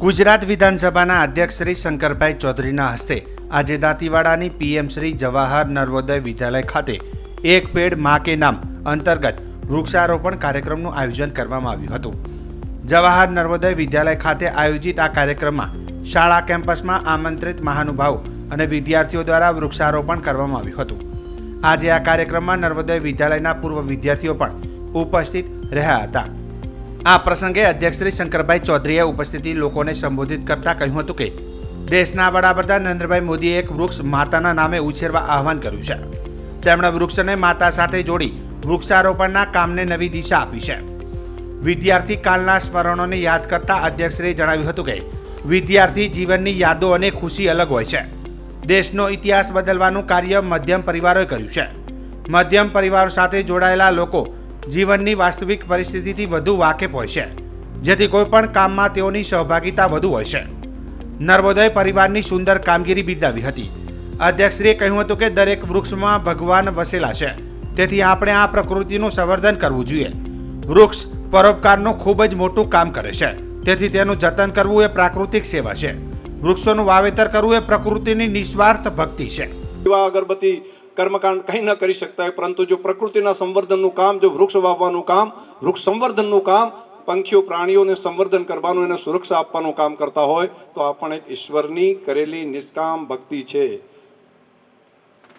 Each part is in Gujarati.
ગુજરાત વિધાનસભાના અધ્યક્ષ શ્રી શંકરભાઈ ચૌધરીના હસ્તે આજે દાંતીવાડાની પીએમ શ્રી જવાહર નર્વોદય વિદ્યાલય ખાતે એક પેડ મા કે નામ અંતર્ગત વૃક્ષારોપણ કાર્યક્રમનું આયોજન કરવામાં આવ્યું હતું. જવાહર નર્વોદય વિદ્યાલય ખાતે આયોજિત આ કાર્યક્રમમાં શાળા કેમ્પસમાં આમંત્રિત મહાનુભાવો અને વિદ્યાર્થીઓ દ્વારા વૃક્ષારોપણ કરવામાં આવ્યું હતું. આજે આ કાર્યક્રમમાં નર્વોદય વિદ્યાલયના પૂર્વ વિદ્યાર્થીઓ પણ ઉપસ્થિત રહ્યા હતા. આ પ્રસંગે અધ્યક્ષ શ્રી શંકરભાઈ ચૌધરીએ ઉપસ્થિતિ લોકોને સંબોધિત કરતા કહ્યું હતું કે, દેશના વડાપ્રધાન નરેન્દ્રભાઈ મોદીએ એક વૃક્ષ માતાના નામે ઉછેરવા આહવાન કર્યું છે. તેમણે વૃક્ષને માતા સાથે જોડી વૃક્ષારોપણના કામને નવી દિશા આપી છે. વિદ્યાર્થી કાલના સ્મરણોને યાદ કરતા અધ્યક્ષશ્રીએ જણાવ્યું હતું કે, વિદ્યાર્થી જીવનની યાદો અને ખુશી અલગ હોય છે. દેશનો ઇતિહાસ બદલવાનું કાર્ય મધ્યમ પરિવારોએ કર્યું છે. મધ્યમ પરિવારો સાથે જોડાયેલા લોકો જીવનની વાસ્તવિક પરિસ્થિતિથી વધુ વાકેફ હોય છે, જેથી કોઈપણ કામમાં તેઓની સહભાગિતા વધુ હોય છે. નર્વોદય પરિવારની સુંદર કામગીરી બિરદાવી હતી. અધ્યક્ષશ્રીએ કહ્યું હતું કે દરેક વૃક્ષમાં ભગવાન વસેલા છે, તેથી આપણે આ પ્રકૃતિનું સંવર્ધન કરવું જોઈએ. વૃક્ષ પરોપકારનું ખૂબ જ મોટું કામ કરે છે, તેથી તેનું જતન કરવું એ પ્રાકૃતિક સેવા છે. વૃક્ષોનું વાવેતર કરવું એ પ્રકૃતિની નિસ્વાર્થ ભક્તિ છે. અગરબત્તી કર્મકાંડ કંઈ ન કરી શકતા હોય, પરંતુ જો પ્રકૃતિના સંવર્ધનનું કામ, જો વૃક્ષ વાવવાનું કામ, વૃક્ષ સંવર્ધનનું કામ, પંખીઓ, પ્રાણીઓને સંવર્ધન કરવાનું, એને સુરક્ષા આપવાનું કામ કરતા હોય, તો આ પણ એક ઈશ્વરની કરેલી નિષ્કામ ભક્તિ છે.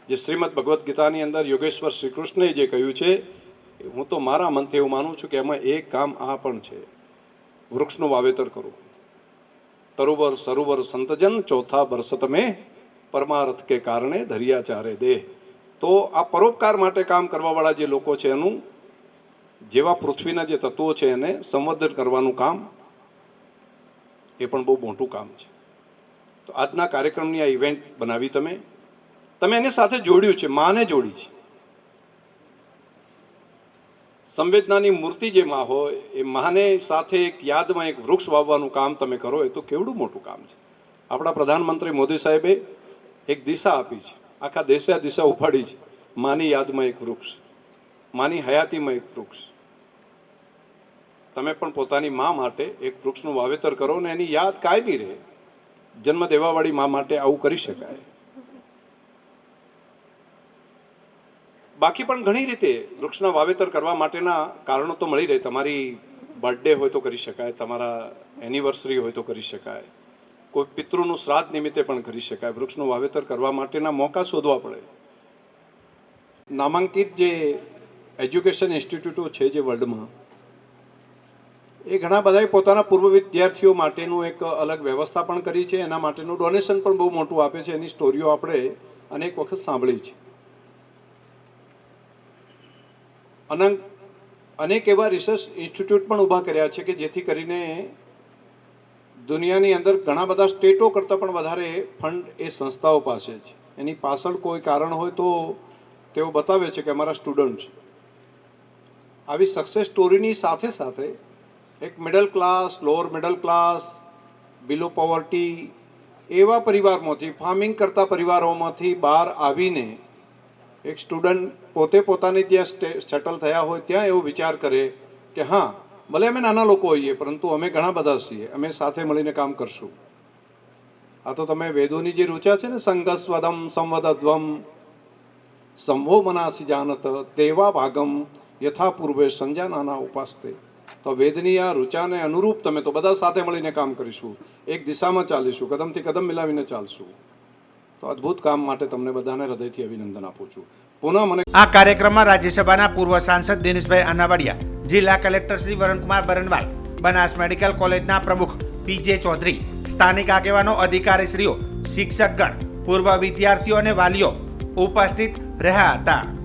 જે શ્રીમદ ભગવદ્ ગીતાની અંદર યોગેશ્વર શ્રી કૃષ્ણએ જે કહ્યું છે, હું તો મારા મનથી એવું માનું છું કે એમાં એક કામ આ પણ છે. વૃક્ષનું વાવેતર કરવું તરુવર, સરોવર, સંતજન, ચોથા વર્ષ તમે પરમાર્થ કે કારણે ધરિયાચારે દેહ. તો આ પરોપકાર માટે કામ કરવાવાળા જે લોકો છે એનું, જેવા પૃથ્વીના જે તત્વો છે એને સંવર્ધન કરવાનું કામ, એ પણ બહુ મોટું કામ છે. તો આજના કાર્યક્રમની આ ઇવેન્ટ બનાવી તમે. તમે એની સાથે જોડ્યું છે, માને જોડી છે. સંવેદનાની મૂર્તિ જે માં હોય, એ માને સાથે એક યાદમાં એક વૃક્ષ વાવવાનું કામ તમે કરો, એ તો કેવડું મોટું કામ છે. આપણા પ્રધાનમંત્રી મોદી સાહેબે એક દિશા આપી છે. આખા દેશે દિશા ઉપાડી છે. માની યાદમાં એક વૃક્ષ, માની હયાતીમાં એક વૃક્ષ. તમે પણ પોતાની મા માટે એક વૃક્ષનું વાવેતર કરો ને એની યાદ કાયમી રહે. જન્મ દેવાવાળી મા માટે આવું કરી શકાય. બાકી પણ ઘણી રીતે વૃક્ષના વાવેતર કરવા માટેના કારણો તો મળી રહે. તમારી બર્થડે હોય તો કરી શકાય, તમારા એનિવર્સરી હોય તો કરી શકાય. કોઈ પિતૃનું શ્રાદ્ધ નિમિત્તે પણ કરી શકાય. વૃક્ષનું વાવેતર કરવા માટેના મોકા શોધવા પડે. નામાંકિત જે એજ્યુકેશન ઇન્સ્ટિટ્યૂટો છે જે વર્લ્ડમાં, એ ઘણા બધાએ પોતાના પૂર્વ વિદ્યાર્થીઓ માટેનું એક અલગ વ્યવસ્થા પણ કરી છે. એના માટેનું ડોનેશન પણ બહુ મોટું આપે છે. એની સ્ટોરીઓ આપણે અનેક વખત સાંભળી છે. અનંત અનેક એવા રિસર્ચ ઇન્સ્ટિટ્યૂટ પણ ઊભા કર્યા છે કે જેથી કરીને દુનિયાની અંદર ઘણા બધા સ્ટેટો કરતાં પણ વધારે ફંડ એ સંસ્થાઓ પાસે છે. એની પાછળ કોઈ કારણ હોય તો તેઓ બતાવે છે કે અમારા સ્ટુડન્ટ છે. આવી સક્સેસ સ્ટોરીની સાથે સાથે એક middle class lower middle class below poverty એવા પરિવારમાંથી ફાર્મિંગ કરતા પરિવારોમાંથી બહાર આવીને એક સ્ટુડન્ટ પોતે પોતાની ત્યાં સેટલ થયા હોય, ત્યાં એવો વિચાર કરે કે હા ભલે અમે નાના લોકો હોઈએ, પરંતુ અમે ઘણા બધા છીએ. અમે સાથે મળીને કામ કરશું. આ તો તમે વેદોની જે રૂચા છે ને, સંગસ્વદમ, સંવદધ્વમ સંભો મનાસી જાનત, તેવા ભાગમ, યથા પૂર્વે સંજાનાના ઉપાસતે. તો વેદની આ રૂચાને અનુરૂપ તમે તો બધા સાથે મળીને કામ કરીશું. એક દિશામાં ચાલીશું, કદમથી કદમ મિલાવીને ચાલશું. તો અદ્ભુત કામ માટે તમને બધાને હૃદયથી અભિનંદન આપું છું. પુનઃ મને આ કાર્યક્રમમાં રાજ્યસભાના પૂર્વ સાંસદ દિનેશભાઈ અનાવાડિયા જિલ્લા કલેક્ટર શ્રી વરુણકુમાર બરનવાલ, બનાસ મેડિકલ કોલેજના પ્રમુખ પીજે ચૌધરી, સ્થાનિક આગેવાનો, અધિકારીશ્રીઓ, શિક્ષકગણ, પૂર્વ વિદ્યાર્થીઓ અને વાલીઓ ઉપસ્થિત રહ્યા હતા.